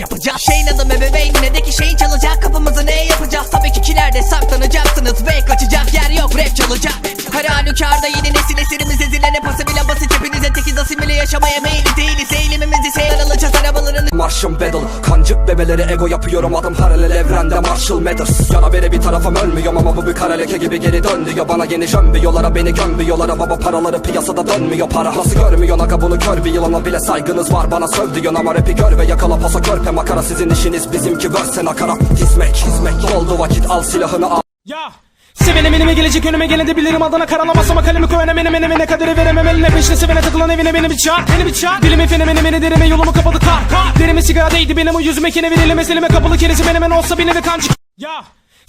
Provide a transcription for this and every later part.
Yapacağız şeyin adı bebeğin ne de ki şeyin çalacak. Kapımızı ne yapacağız? Tabii ki kilerde saklanacaksınız Ve kaçacak yer yok rap çalacak. Her halükarda yeni nesil esirimiz ezilene pası bile basit. Hepinize tekiz asimile yaşamaya meyilli değiliz Marşım battle. Kancık bebeleri ego yapıyorum adım paralel evrende Marshall Mathers. Yana beri bir tarafım ölmüyorum ama bu bir kara leke gibi geri dön diyor. Bana yeni jön beni gömüyorlar Baba paraları piyasada dönmüyor para Nasıl görmüyorsun aga bunu kör bir yılana bile saygınız var Bana söv diyorsun ama rapi gör ve yakala pasa körpe makara. Sizin işiniz bizimki verse nakarat Dizmek hizmek oldu vakit al silahını al. Ya Sevenim elime gelecek önüme geleni bilirim. Adına karalamasama kalemi koy önem enem enem kaderi veremem. Eline peşine sevene takılan evine beni bir çağır Beni bir çağır Dilimi fenemeni beni derime yolumu kapalı kar kar. Derime sigara değdi benim o yüzüme kene verilime selime kapalı keresi menemen olsa beni ve kancık Ya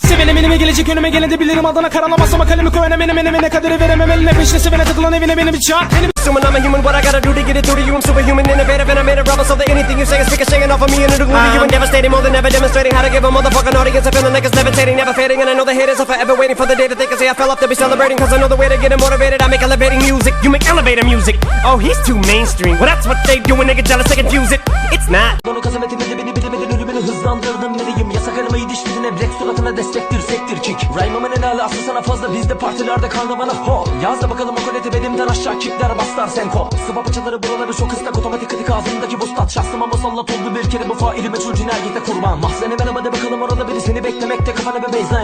Sevenim elime gelecek önüme geleni bilirim adına karalamasama kalemi koy önem enem enem kaderi veremem eline peşine sevene takılan evine beni bir çağır Beni bir Assuming I'm a human, what I gotta do to get it through to you? I'm superhuman, innovative, and I made a rubber so that anything you say is ricocheting off of me and it'll glue to you and devastating. More than ever demonstrating how to give a motherfucking audience a feeling like it's levitating, never fading. And I know the haters are forever waiting for the day that they can say I fell off to be celebrating. Cause I know the way to get them motivated. I make elevating music, you make elevator music. Oh, he's too mainstream. Well, that's what they do when they get jealous, they confuse it. It's not. Destektir sektir kick Rhyme'ımın en âlı aslı sana fazla. Bizde partilerde karnavana ho! Yaz da bakalım o koleti benimden aşağı kickler bastar senko. Sıva paçaları buraları çok ıslak otomatik kritik ağzımdaki bu stat Şahsıma musallat oldu bir kere bu faili meçhul cinayete kurban. Mahzene merhaba de bakalım orada biri seni beklemekte kafana bir baseline